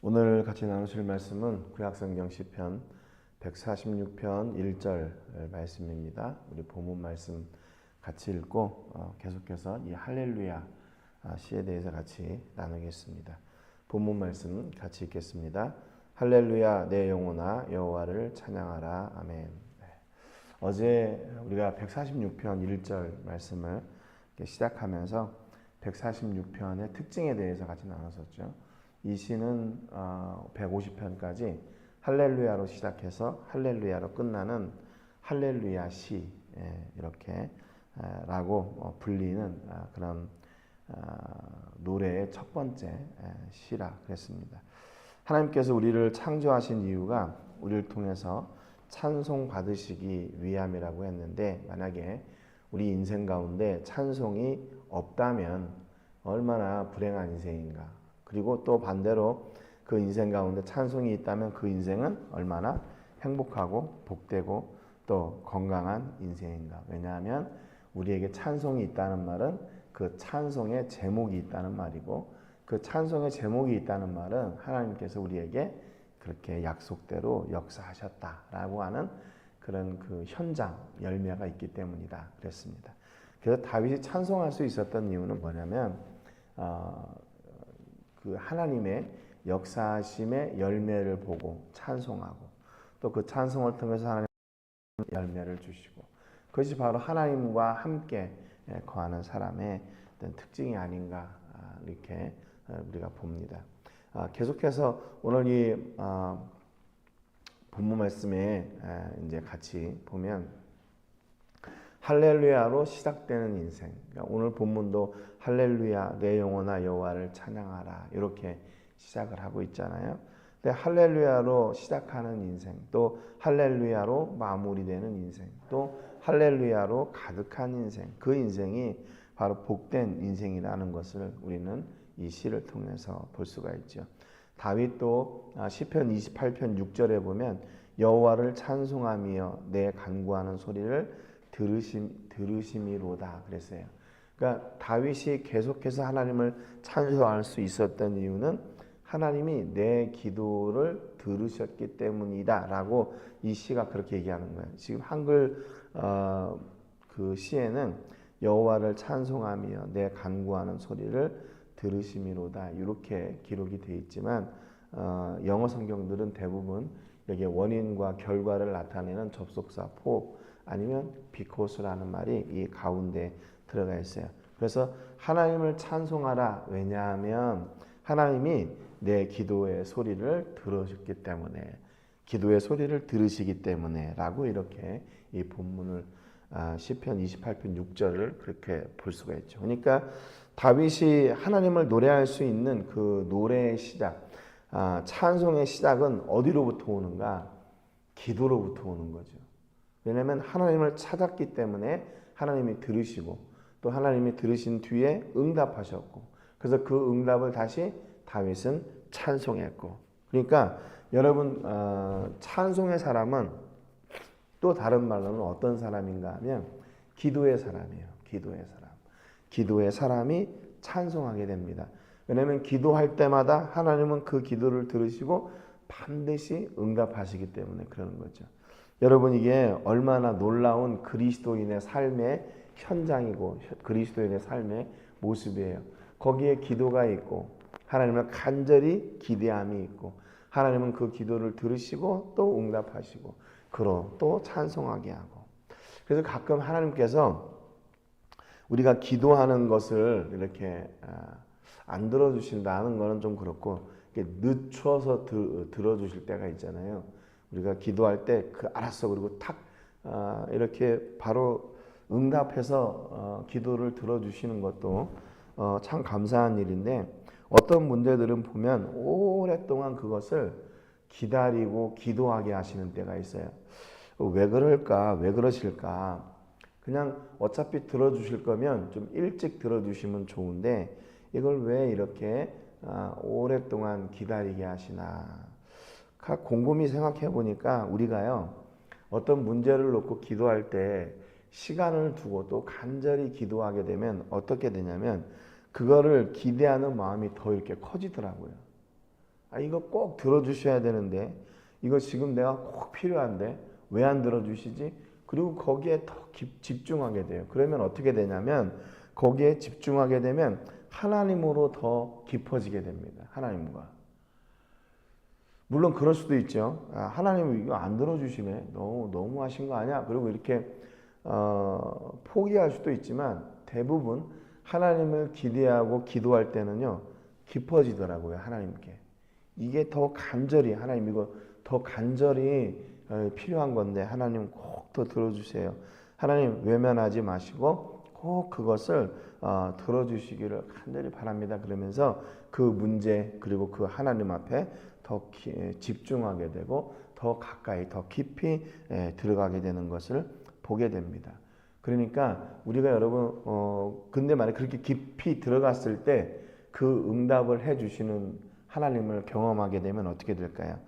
오늘 같이 나누실 말씀은 구약성경 시편 146편 1절 말씀입니다. 우리 본문 말씀 같이 읽고 어, 계속해서 이 할렐루야 아, 시에 대해서 같이 나누겠습니다. 본문 말씀 같이 읽겠습니다. 할렐루야 내 영혼아 여호와를 찬양하라 아멘. 네. 어제 우리가 146편 1절 말씀을 시작하면서 146편의 특징에 대해서 같이 나눴었죠. 이 시는 150편까지 어, 할렐루야로 시작해서 할렐루야로 끝나는 할렐루야 시 예, 이렇게 라고 어, 불리는 아, 그런 아, 노래의 첫 번째 시라 그랬습니다. 하나님께서 우리를 창조하신 이유가 우리를 통해서 찬송 받으시기 위함이라고 했는데 만약에 우리 인생 가운데 찬송이 없다면 얼마나 불행한 인생인가. 그리고 또 반대로 그 인생 가운데 찬송이 있다면 그 인생은 얼마나 행복하고 복되고 또 건강한 인생인가. 왜냐하면 우리에게 찬송이 있다는 말은 그 찬송의 제목이 있다는 말이고 그 찬송의 제목이 있다는 말은 하나님께서 우리에게 그렇게 약속대로 역사하셨다라고 하는 그런 그 현장 열매가 있기 때문이다 그랬습니다. 그래서 다윗이 찬송할 수 있었던 이유는 뭐냐면 어, 그 하나님의 역사심의 열매를 보고 찬송하고 또 그 찬송을 통해서 하나님 열매를 주시고 그것이 바로 하나님과 함께 거하는 사람의 특징이 아닌가 아, 이렇게 어, 우리가 봅니다. 아, 계속해서 오늘 이 아, 본문 말씀에 이제 같이 보면 할렐루야로 시작되는 인생. 그러니까 오늘 본문도 할렐루야 내 영혼아 여호와를 찬양하라 이렇게 시작을 하고 있잖아요. 근데 할렐루야로 시작하는 인생, 또 할렐루야로 마무리되는 인생, 또 할렐루야로 가득한 인생. 그 인생이 바로 복된 인생이라는 것을 우리는 이 시를 통해서 볼 수가 있죠. 다윗도 아, 시편 28편 6절에 보면 여호와를 찬송하며 내 간구하는 소리를 들으심 들으심이로다 그랬어요. 그러니까 다윗이 계속해서 하나님을 찬송할 수 있었던 이유는 하나님이 내 기도를 들으셨기 때문이다라고 이 시가 그렇게 얘기하는 거예요. 지금 한글 어, 그 시에는 여호와를 찬송하며 내 간구하는 소리를 들으심이로다 이렇게 기록이 되어 있지만 어, 영어 성경들은 대부분 여기 원인과 결과를 나타내는 접속사 포 아니면 비코스라는 말이 이 가운데 들어가 있어요. 그래서 하나님을 찬송하라. 왜냐하면 하나님이 내 기도의 소리를 들으셨기 때문에 기도의 소리를 들으시기 때문에라고 이렇게 이 본문을 아, 시편 28편 6절을 그렇게 볼 수가 있죠. 그러니까 다윗이 하나님을 노래할 수 있는 그 노래의 시작, 아, 찬송의 시작은 어디로부터 오는가? 기도로부터 오는 거죠. 왜냐하면 하나님을 찾았기 때문에 하나님이 들으시고 또 하나님이 들으신 뒤에 응답하셨고 그래서 그 응답을 다시 다윗은 찬송했고 그러니까 여러분 어, 찬송의 사람은 또 다른 말로는 어떤 사람인가 하면 기도의 사람이에요. 기도의 사람. 기도의 사람이 찬송하게 됩니다. 왜냐하면 기도할 때마다 하나님은 그 기도를 들으시고 반드시 응답하시기 때문에 그러는 거죠. 여러분 이게 얼마나 놀라운 그리스도인의 삶의 현장이고 그리스도인의 삶의 모습이에요. 거기에 기도가 있고 하나님을 간절히 기대함이 있고 하나님은 그 기도를 들으시고 또 응답하시고 그로 또 찬송하게 하고 그래서 가끔 하나님께서 우리가 기도하는 것을 이렇게 아, 안 들어주신다는 것은 좀 그렇고 늦춰서 들어주실 때가 있잖아요. 우리가 기도할 때 그 알았어 그리고 탁 어, 이렇게 바로 응답해서 어, 기도를 들어주시는 것도 어, 참 감사한 일인데 어떤 문제들은 보면 오랫동안 그것을 기다리고 기도하게 하시는 때가 있어요. 왜 그럴까? 왜 그러실까? 그냥 어차피 들어주실 거면 좀 일찍 들어주시면 좋은데 이걸 왜 이렇게 오랫동안 기다리게 하시나? 곰곰이 생각해 보니까 우리가요 어떤 문제를 놓고 기도할 때 시간을 두고 또 간절히 기도하게 되면 어떻게 되냐면 그거를 기대하는 마음이 더 이렇게 커지더라고요. 아, 이거 꼭 들어주셔야 되는데 이거 지금 내가 꼭 필요한데 왜 안 들어주시지? 그리고 거기에 더 집- 집중하게 돼요. 그러면 어떻게 되냐면 거기에 집중하게 되면 하나님으로 더 깊어지게 됩니다. 하나님과. 물론 그럴 수도 있죠. 아, 하나님 이거 안 들어주시네. 너무 너무 하신 거 아니야? 그리고 이렇게 어, 포기할 수도 있지만 대부분 하나님을 기대하고 기도할 때는요 깊어지더라고요 하나님께. 이게 더 간절히 하나님 이거 더 간절히 어, 필요한 건데 하나님 꼭 더 들어주세요. 하나님 외면하지 마시고 꼭 그것을 어, 들어주시기를 간절히 바랍니다. 그러면서 그 문제 그리고 그 하나님 앞에 더 기- 집중하게 되고 더 가까이 더 깊이 예, 들어가게 되는 것을 보게 됩니다. 그러니까 우리가 여러분 어 근데 만약 그렇게 깊이 들어갔을 때 그 응답을 해 주시는 하나님을 경험하게 되면 어떻게 될까요?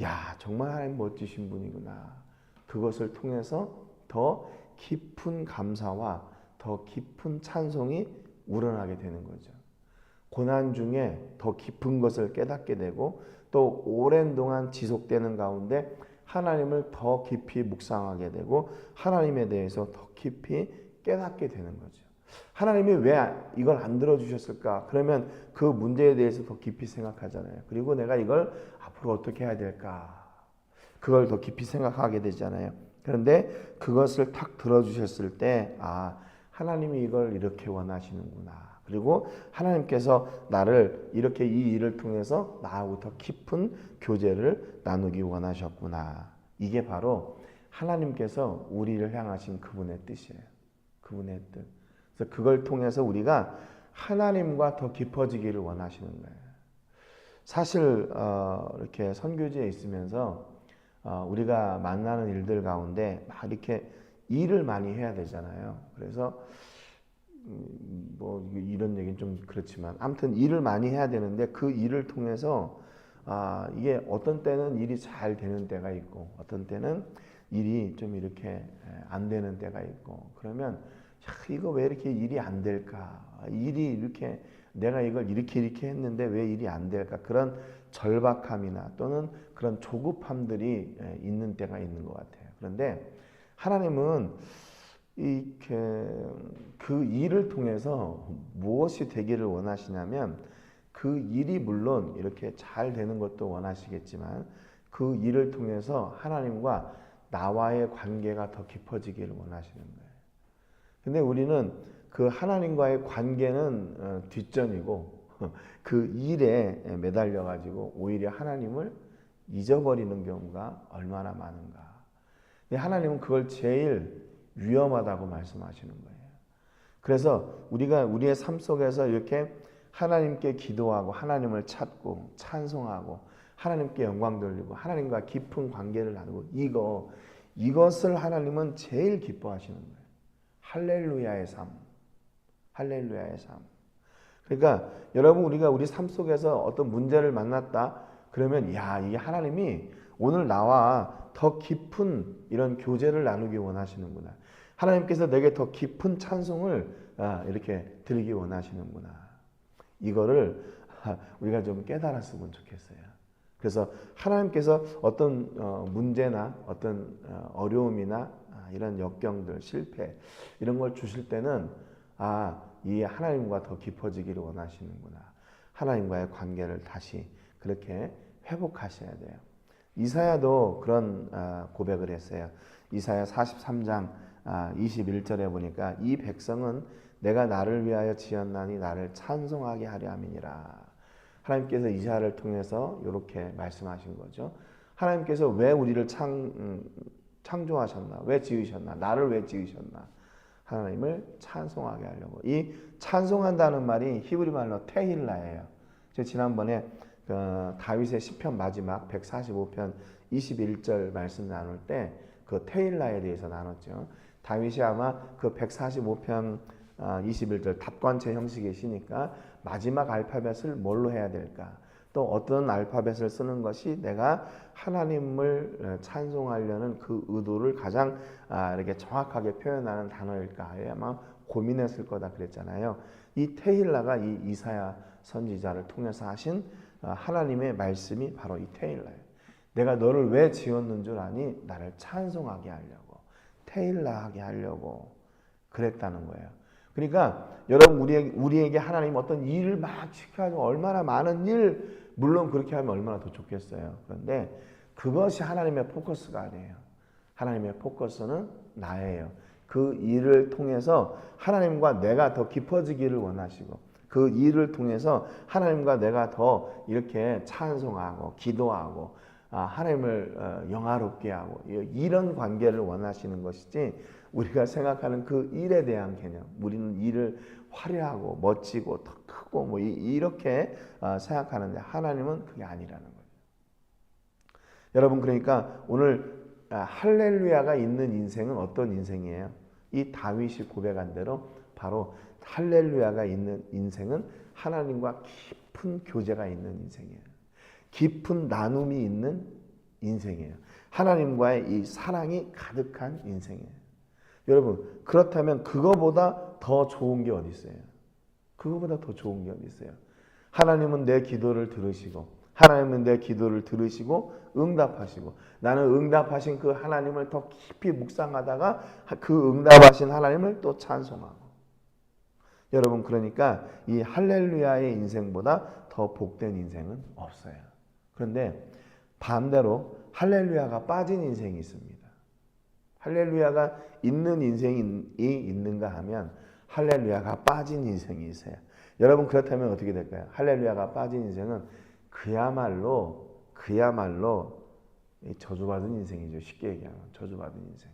야, 정말 하나님 멋지신 분이구나. 그것을 통해서 더 깊은 감사와 더 깊은 찬송이 우러나게 되는 거죠. 고난 중에 더 깊은 것을 깨닫게 되고 또 오랜 동안 지속되는 가운데 하나님을 더 깊이 묵상하게 되고 하나님에 대해서 더 깊이 깨닫게 되는 거죠. 하나님이 왜 이걸 안 들어주셨을까? 그러면 그 문제에 대해서 더 깊이 생각하잖아요. 그리고 내가 이걸 앞으로 어떻게 해야 될까? 그걸 더 깊이 생각하게 되잖아요. 그런데 그것을 탁 들어주셨을 때, 아, 하나님이 이걸 이렇게 원하시는구나. 그리고 하나님께서 나를 이렇게 이 일을 통해서 나하고 더 깊은 교제를 나누기 원하셨구나. 이게 바로 하나님께서 우리를 향하신 그분의 뜻이에요. 그분의 뜻. 그래서 그걸 통해서 우리가 하나님과 더 깊어지기를 원하시는 거예요. 사실 어, 이렇게 선교지에 있으면서 어, 우리가 만나는 일들 가운데 막 이렇게 일을 많이 해야 되잖아요. 그래서 음, 뭐 이런 얘기는 좀 그렇지만 아무튼 일을 많이 해야 되는데 그 일을 통해서 아 이게 어떤 때는 일이 잘 되는 때가 있고 어떤 때는 일이 좀 이렇게 에, 안 되는 때가 있고 그러면 야, 이거 왜 이렇게 일이 안 될까? 일이 이렇게 내가 이걸 이렇게 이렇게 했는데 왜 일이 안 될까? 그런 절박함이나 또는 그런 조급함들이 에, 있는 때가 있는 것 같아요. 그런데 하나님은 이렇게 그 일을 통해서 무엇이 되기를 원하시냐면 그 일이 물론 이렇게 잘 되는 것도 원하시겠지만 그 일을 통해서 하나님과 나와의 관계가 더 깊어지기를 원하시는 거예요. 근데 우리는 그 하나님과의 관계는 어, 뒷전이고 그 일에 매달려 가지고 오히려 하나님을 잊어버리는 경우가 얼마나 많은가. 하나님은 그걸 제일 위험하다고 말씀하시는 거예요. 그래서 우리가 우리의 삶 속에서 이렇게 하나님께 기도하고 하나님을 찾고 찬송하고 하나님께 영광 돌리고 하나님과 깊은 관계를 나누고 이거 이것을 하나님은 제일 기뻐하시는 거예요. 할렐루야의 삶. 할렐루야의 삶. 그러니까 여러분 우리가 우리 삶 속에서 어떤 문제를 만났다 그러면 야, 이게 하나님이 오늘 나와 더 깊은 이런 교제를 나누기 원하시는구나. 하나님께서 내게 더 깊은 찬송을 아, 이렇게 드리기 원하시는구나. 이거를 아, 우리가 좀 깨달았으면 좋겠어요. 그래서 하나님께서 어떤 어, 문제나 어떤 어, 어려움이나 아, 이런 역경들, 실패 이런 걸 주실 때는 아, 이 하나님과 더 깊어지기를 원하시는구나. 하나님과의 관계를 다시 그렇게 회복하셔야 돼요. 이사야도 그런 아, 고백을 했어요. 이사야 43장 21절에 보니까 이 백성은 내가 나를 위하여 지었나니 나를 찬송하게 하려 함이니라. 하나님께서 이사야를 통해서 이렇게 말씀하신 거죠. 하나님께서 왜 우리를 창, 음, 창조하셨나? 왜 지으셨나? 나를 왜 지으셨나? 하나님을 찬송하게 하려고. 이 찬송한다는 말이 히브리 말로 테힐라예요. 제가 지난번에 그 다윗의 시편 마지막 145편 21절 말씀 나눌 때 그 테일라에 대해서 나눴죠. 다윗이 아마 그 145편 21절 답관체 형식에 시니까 마지막 알파벳을 뭘로 해야 될까? 또 어떤 알파벳을 쓰는 것이 내가 하나님을 찬송하려는 그 의도를 가장 아, 이렇게 정확하게 표현하는 단어일까? 아마 고민했을 거다 그랬잖아요. 이 테힐라가 이 이사야 선지자를 통해서 하신 어, 하나님의 말씀이 바로 이 테일라예요. 내가 너를 왜 지었는 줄 아니? 나를 찬송하게 하려고, 테일라하게 하려고 그랬다는 거예요. 그러니까 여러분 우리에게, 우리에게 하나님 어떤 일을 막 시켜가지고 얼마나 많은 일 물론 그렇게 하면 얼마나 더 좋겠어요. 그런데 그것이 하나님의 포커스가 아니에요. 하나님의 포커스는 나예요. 그 일을 통해서 하나님과 내가 더 깊어지기를 원하시고 그 일을 통해서 하나님과 내가 더 이렇게 찬송하고 기도하고 아, 하나님을 어, 영화롭게 하고 이런 관계를 원하시는 것이지 우리가 생각하는 그 일에 대한 개념 우리는 일을 화려하고 멋지고 더 크고 뭐 이- 이렇게 어, 생각하는데 하나님은 그게 아니라는 거예요. 여러분 그러니까 오늘 아, 할렐루야가 있는 인생은 어떤 인생이에요? 이 다윗이 고백한 대로 바로 할렐루야가 있는 인생은 하나님과 깊은 교제가 있는 인생이에요. 깊은 나눔이 있는 인생이에요. 하나님과의 이 사랑이 가득한 인생이에요. 여러분 그렇다면 그거보다 더 좋은 게 어디 있어요? 그거보다 더 좋은 게 어디 있어요? 하나님은 내 기도를 들으시고 하나님은 내 기도를 들으시고 응답하시고 나는 응답하신 그 하나님을 더 깊이 묵상하다가 그 응답하신 하나님을 또 찬송하고 여러분 그러니까 이 할렐루야의 인생보다 더 복된 인생은 없어요. 그런데 반대로 할렐루야가 빠진 인생이 있습니다. 할렐루야가 있는 인생이 있는가 하면 할렐루야가 빠진 인생이 있어요. 여러분 그렇다면 어떻게 될까요? 할렐루야가 빠진 인생은 그야말로 그야말로 저주받은 인생이죠. 쉽게 얘기하면 저주받은 인생.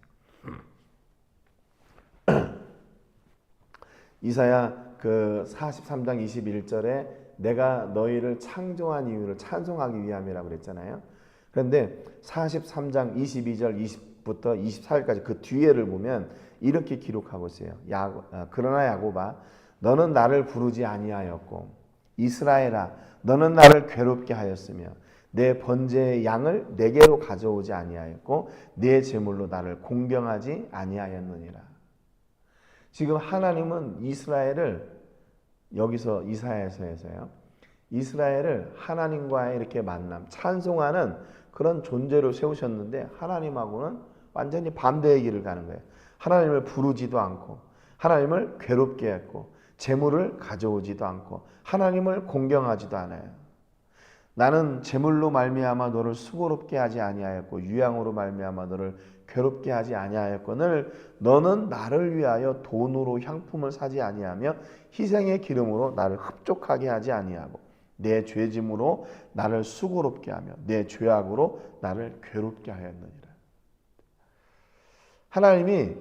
이사야 그 43장 21절에 내가 너희를 창조한 이유를 찬송하기 위함이라고 그랬잖아요. 그런데 43장 22절 20부터 24절까지 그 뒤에를 보면 이렇게 기록하고 있어요. 야고, 아, 그러나 야고바 너는 나를 부르지 아니하였고 이스라엘아 너는 나를 괴롭게 하였으며 내 번제의 양을 내게로 가져오지 아니하였고 내 제물로 나를 공경하지 아니하였느니라. 지금 하나님은 이스라엘을 여기서 이사야서에서요. 이스라엘을 하나님과의 이렇게 만남, 찬송하는 그런 존재로 세우셨는데 하나님하고는 완전히 반대의 길을 가는 거예요. 하나님을 부르지도 않고 하나님을 괴롭게 했고 재물을 가져오지도 않고 하나님을 공경하지도 않아요. 나는 재물로 말미암아 너를 수고롭게 하지 아니하였고 유양으로 말미암아 너를 괴롭게 하지 아니하였거늘 너는 나를 위하여 돈으로 향품을 사지 아니하며 희생의 기름으로 나를 흡족하게 하지 아니하고 내 죄짐으로 나를 수고롭게 하며 내 죄악으로 나를 괴롭게 하였느니라. 하나님이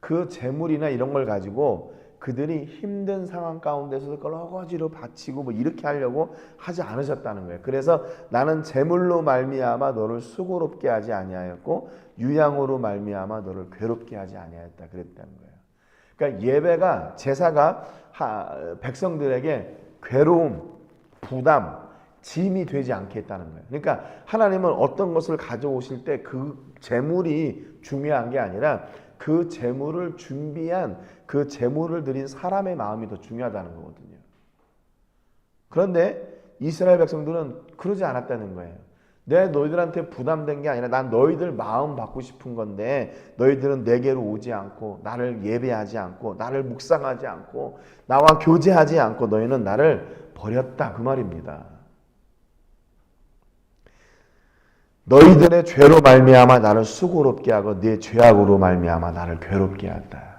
그 재물이나 이런 걸 가지고 그들이 힘든 상황 가운데서 그걸 어거지로 바치고 뭐 이렇게 하려고 하지 않으셨다는 거예요. 그래서 나는 재물로 말미암아 너를 수고롭게 하지 아니하였고 유양으로 말미암아 너를 괴롭게 하지 아니하였다 그랬다는 거예요. 그러니까 예배가 제사가 백성들에게 괴로움, 부담, 짐이 되지 않게 했다는 거예요. 그러니까 하나님은 어떤 것을 가져오실 때 그 재물이 중요한 게 아니라 그 재물을 준비한 그 재물을 드린 사람의 마음이 더 중요하다는 거거든요. 그런데 이스라엘 백성들은 그러지 않았다는 거예요. 내 너희들한테 부담된 게 아니라 난 너희들 마음 받고 싶은 건데 너희들은 내게로 오지 않고 나를 예배하지 않고 나를 묵상하지 않고 나와 교제하지 않고 너희는 나를 버렸다 그 말입니다. 너희들의 죄로 말미암아 나를 수고롭게 하고 네 죄악으로 말미암아 나를 괴롭게 한다.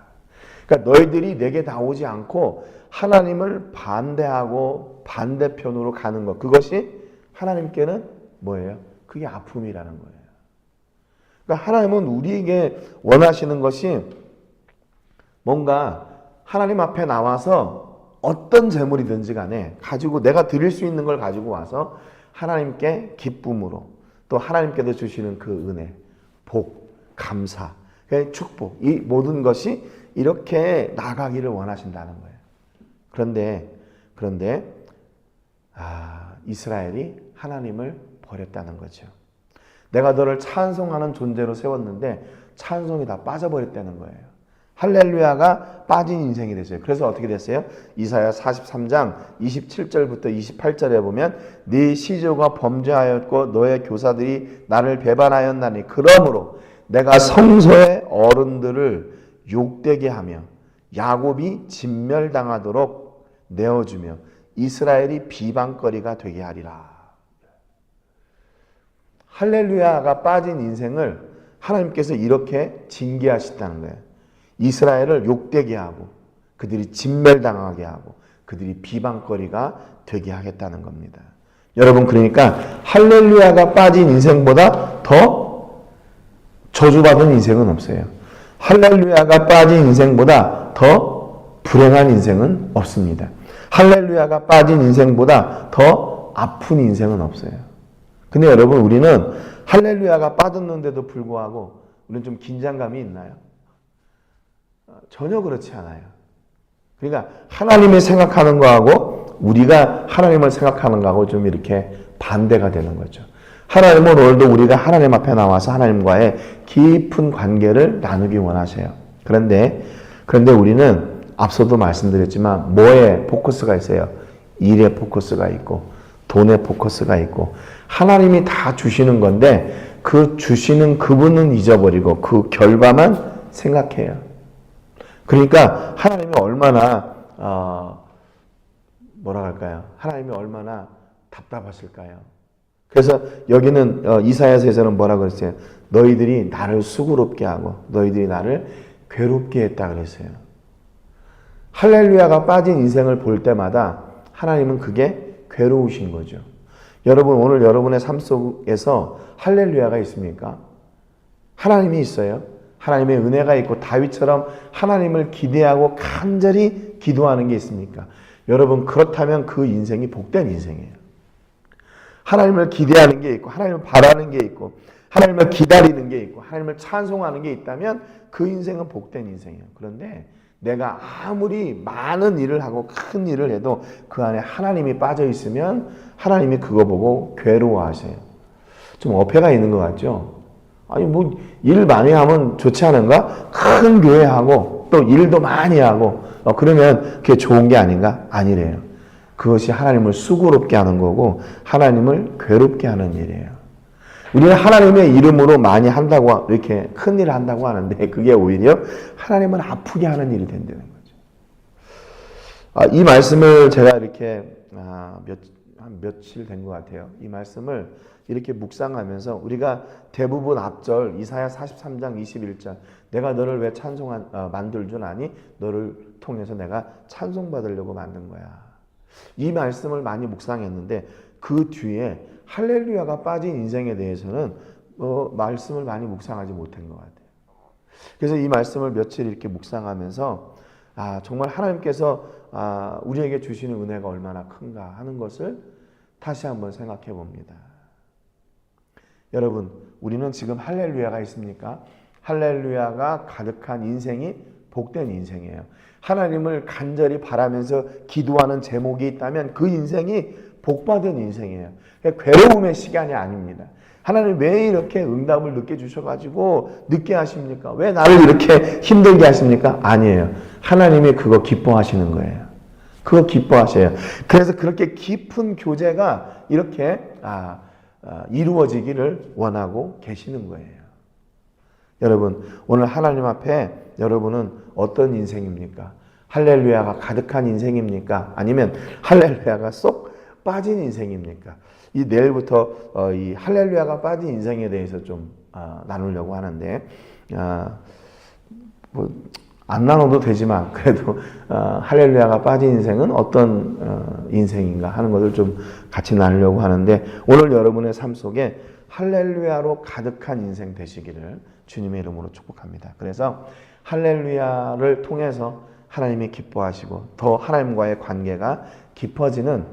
그러니까 너희들이 내게 나오지 않고 하나님을 반대하고 반대편으로 가는 것 그것이 하나님께는 뭐예요? 그게 아픔이라는 거예요. 그러니까 하나님은 우리에게 원하시는 것이 뭔가 하나님 앞에 나와서 어떤 재물이든지 간에 가지고 내가 드릴 수 있는 걸 가지고 와서 하나님께 기쁨으로 또 하나님께서 주시는 그 은혜, 복, 감사, 그 축복, 이 모든 것이 이렇게 나가기를 원하신다는 거예요. 그런데, 그런데, 아, 이스라엘이 하나님을 버렸다는 거죠. 내가 너를 찬송하는 존재로 세웠는데 찬송이 다 빠져버렸다는 거예요. 할렐루야가 빠진 인생이 됐어요. 그래서 어떻게 됐어요? 이사야 43장 27절부터 28절에 보면 네 시조가 범죄하였고 너의 교사들이 나를 배반하였나니 그러므로 내가 성소의 어른들을 욕되게 하며 야곱이 진멸당하도록 내어주며 이스라엘이 비방거리가 되게 하리라. 할렐루야가 빠진 인생을 하나님께서 이렇게 징계하셨다는 거예요. 이스라엘을 욕되게 하고 그들이 진멸당하게 하고 그들이 비방거리가 되게 하겠다는 겁니다. 여러분 그러니까 할렐루야가 빠진 인생보다 더 저주받은 인생은 없어요. 할렐루야가 빠진 인생보다 더 불행한 인생은 없습니다. 할렐루야가 빠진 인생보다 더 아픈 인생은 없어요. 근데 여러분 우리는 할렐루야가 빠졌는데도 불구하고 우리는 좀 긴장감이 있나요? 어, 전혀 그렇지 않아요. 그러니까 하나님이 생각하는 거하고 우리가 하나님을 생각하는 거하고 좀 이렇게 반대가 되는 거죠. 하나님은 오늘도 우리가 하나님 앞에 나와서 하나님과의 깊은 관계를 나누기 원하세요. 그런데 그런데 우리는 앞서도 말씀드렸지만 뭐에 포커스가 있어요? 일에 포커스가 있고 돈에 포커스가 있고 하나님이 다 주시는 건데 그 주시는 그분은 잊어버리고 그 결과만 생각해요. 그러니까 하나님이 얼마나 어, 뭐라 할까요? 하나님이 얼마나 답답하실까요? 그래서 여기는 어, 이사야서에서는 뭐라 그랬어요? 너희들이 나를 수고롭게 하고 너희들이 나를 괴롭게 했다 그랬어요. 할렐루야가 빠진 인생을 볼 때마다 하나님은 그게 괴로우신 거죠. 여러분 오늘 여러분의 삶 속에서 할렐루야가 있습니까? 하나님이 있어요. 하나님의 은혜가 있고 다윗처럼 하나님을 기대하고 간절히 기도하는 게 있습니까? 여러분 그렇다면 그 인생이 복된 인생이에요. 하나님을 기대하는 게 있고 하나님을 바라는 게 있고 하나님을 기다리는 게 있고 하나님을 찬송하는 게 있다면 그 인생은 복된 인생이에요. 그런데 내가 아무리 많은 일을 하고 큰 일을 해도 그 안에 하나님이 빠져 있으면 하나님이 그거 보고 괴로워하세요. 좀 어폐가 있는 것 같죠? 아니 뭐 일 많이 하면 좋지 않은가? 큰 교회 하고 또 일도 많이 하고 어, 그러면 그게 좋은 게 아닌가? 아니래요. 그것이 하나님을 수고롭게 하는 거고 하나님을 괴롭게 하는 일이에요. 우리는 하나님의 이름으로 많이 한다고 이렇게 큰 일을 한다고 하는데 그게 오히려 하나님을 아프게 하는 일이 된다는 거죠. 아, 이 말씀을 제가 이렇게 아, 몇, 한 며칠 된 것 같아요. 이 말씀을 이렇게 묵상하면서 우리가 대부분 앞절 이사야 43장 21절 내가 너를 왜 찬송한 어, 만들 줄 아니 너를 통해서 내가 찬송 받으려고 만든 거야. 이 말씀을 많이 묵상했는데 그 뒤에 할렐루야가 빠진 인생에 대해서는 어, 말씀을 많이 묵상하지 못한 것 같아요. 그래서 이 말씀을 며칠 이렇게 묵상하면서 아 정말 하나님께서 아, 우리에게 주시는 은혜가 얼마나 큰가 하는 것을 다시 한번 생각해 봅니다. 여러분, 우리는 지금 할렐루야가 있습니까? 할렐루야가 가득한 인생이 복된 인생이에요. 하나님을 간절히 바라면서 기도하는 제목이 있다면 그 인생이 복받은 인생이에요. 괴로움의 시간이 아닙니다. 하나님 왜 이렇게 응답을 늦게 주셔가지고 늦게 하십니까? 왜 나를 이렇게 힘들게 하십니까? 아니에요. 하나님이 그거 기뻐하시는 거예요. 그거 기뻐하셔요. 그래서 그렇게 깊은 교제가 이렇게 아, 아, 이루어지기를 원하고 계시는 거예요. 여러분, 오늘 하나님 앞에 여러분은 어떤 인생입니까? 할렐루야가 가득한 인생입니까? 아니면 할렐루야가 쏙 빠진 인생입니까? 이 내일부터 어, 이 할렐루야가 빠진 인생에 대해서 좀 아, 나누려고 하는데 아, 뭐 안 나눠도 되지만 그래도 어, 할렐루야가 빠진 인생은 어떤 어, 인생인가 하는 것을 좀 같이 나누려고 하는데 오늘 여러분의 삶 속에 할렐루야로 가득한 인생 되시기를 주님의 이름으로 축복합니다. 그래서 할렐루야를 통해서 하나님이 기뻐하시고 더 하나님과의 관계가 깊어지는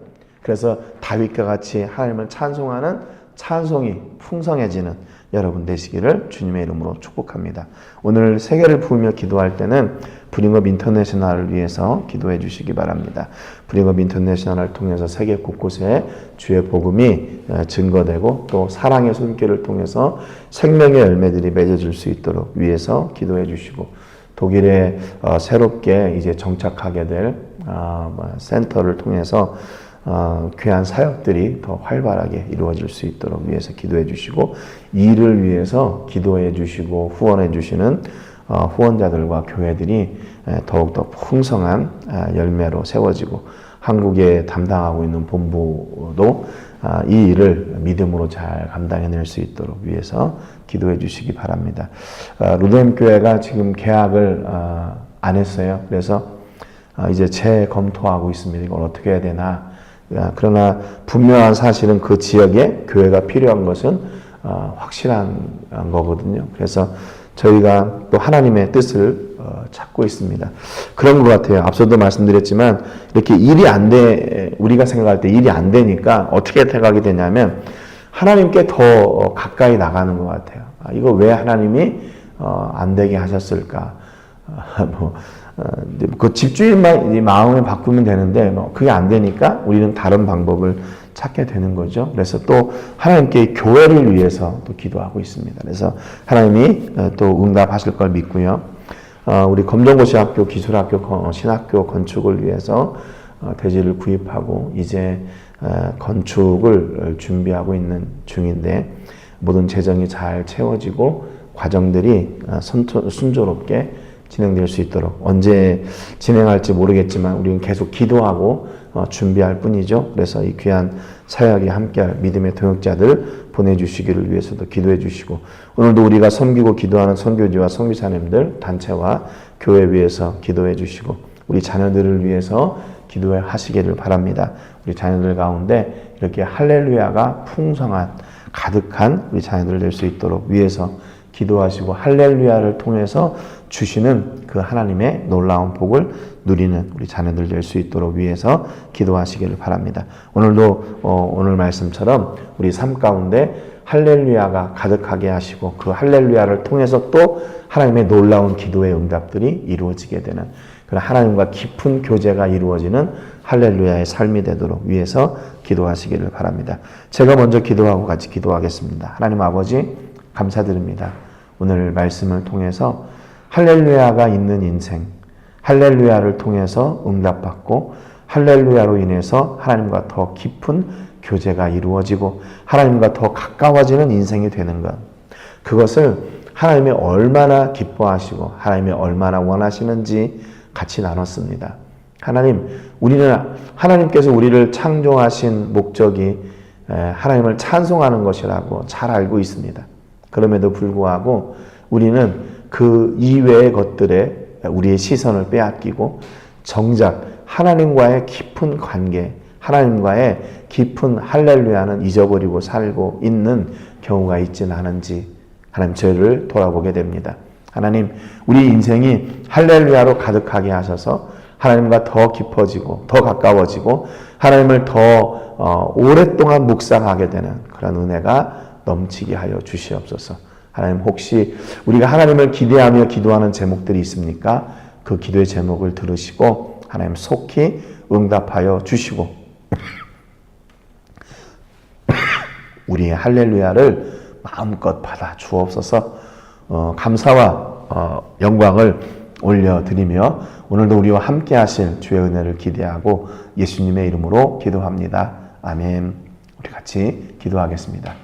그래서 다윗과 같이 하나님을 찬송하는 찬송이 풍성해지는 여러분 되시기를 주님의 이름으로 축복합니다. 오늘 세계를 부으며 기도할 때는 브링업 인터내셔널을 위해서 기도해 주시기 바랍니다. 브링업 인터내셔널을 통해서 세계 곳곳에 주의 복음이 어, 증거되고 또 사랑의 손길을 통해서 생명의 열매들이 맺어질 수 있도록 위해서 기도해 주시고 독일에 어, 새롭게 이제 정착하게 될 어, 뭐 센터를 통해서 어, 귀한 사역들이 더 활발하게 이루어질 수 있도록 위해서 기도해 주시고 이 일을 위해서 기도해 주시고 후원해 주시는 어, 후원자들과 교회들이 에, 더욱더 풍성한 아, 열매로 세워지고 한국에 담당하고 있는 본부도 아, 이 일을 믿음으로 잘 감당해낼 수 있도록 위해서 기도해 주시기 바랍니다. 아, 루덴 교회가 지금 계약을 아, 안 했어요. 그래서 아, 이제 재검토하고 있습니다. 이걸 어떻게 해야 되나. 아, 그러나 분명한 사실은 그 지역에 교회가 필요한 것은 아, 확실한 거거든요. 그래서 저희가 또 하나님의 뜻을 어, 찾고 있습니다. 그런 것 같아요. 앞서도 말씀드렸지만 이렇게 일이 안 돼, 우리가 생각할 때 일이 안 되니까 어떻게 생각이 되냐면 하나님께 더 가까이 나가는 것 같아요. 아, 이거 왜 하나님이 어, 안 되게 하셨을까? 아, 뭐, 어, 그 집주인만 이 마음을 바꾸면 되는데 뭐 그게 안 되니까 우리는 다른 방법을 찾게 되는 거죠. 그래서 또 하나님께 교회를 위해서 또 기도하고 있습니다. 그래서 하나님이 어, 또 응답하실 걸 믿고요. 어, 우리 검정고시 학교 기술학교 건- 신학교 건축을 위해서 어, 대지를 구입하고 이제 어, 건축을 준비하고 있는 중인데 모든 재정이 잘 채워지고 과정들이 어, 순조롭게 진행될 수 있도록 언제 진행할지 모르겠지만 우리는 계속 기도하고 어, 준비할 뿐이죠. 그래서 이 귀한 사역에 함께할 믿음의 동역자들 보내주시기를 위해서도 기도해 주시고 오늘도 우리가 섬기고 기도하는 선교지와 선교사님들 단체와 교회 위해서 기도해 주시고 우리 자녀들을 위해서 기도해 하시기를 바랍니다. 우리 자녀들 가운데 이렇게 할렐루야가 풍성한 가득한 우리 자녀들 될 수 있도록 위해서 기도하시고 할렐루야를 통해서 주시는 그 하나님의 놀라운 복을 누리는 우리 자녀들 될 수 있도록 위해서 기도하시기를 바랍니다. 오늘도 어, 오늘 말씀처럼 우리 삶 가운데 할렐루야가 가득하게 하시고 그 할렐루야를 통해서 또 하나님의 놀라운 기도의 응답들이 이루어지게 되는 그런 하나님과 깊은 교제가 이루어지는 할렐루야의 삶이 되도록 위해서 기도하시기를 바랍니다. 제가 먼저 기도하고 같이 기도하겠습니다. 하나님 아버지 감사드립니다. 오늘 말씀을 통해서 할렐루야가 있는 인생, 할렐루야를 통해서 응답받고 할렐루야로 인해서 하나님과 더 깊은 교제가 이루어지고 하나님과 더 가까워지는 인생이 되는 것. 그것을 하나님이 얼마나 기뻐하시고 하나님이 얼마나 원하시는지 같이 나눴습니다. 하나님, 우리는 하나님께서 우리를 창조하신 목적이 에, 하나님을 찬송하는 것이라고 잘 알고 있습니다. 그럼에도 불구하고 우리는 그 이외의 것들에 우리의 시선을 빼앗기고 정작 하나님과의 깊은 관계, 하나님과의 깊은 할렐루야는 잊어버리고 살고 있는 경우가 있지는 않은지 하나님 저를 돌아보게 됩니다. 하나님, 우리 인생이 할렐루야로 가득하게 하셔서 하나님과 더 깊어지고 더 가까워지고 하나님을 더 어, 오랫동안 묵상하게 되는 그런 은혜가 넘치게 하여 주시옵소서. 하나님 혹시 우리가 하나님을 기대하며 기도하는 제목들이 있습니까? 그 기도의 제목을 들으시고 하나님 속히 응답하여 주시고 우리의 할렐루야를 마음껏 받아 주옵소서. 어, 감사와 어, 영광을 올려드리며 오늘도 우리와 함께 하실 주의 은혜를 기대하고 예수님의 이름으로 기도합니다. 아멘. 우리 같이 기도하겠습니다.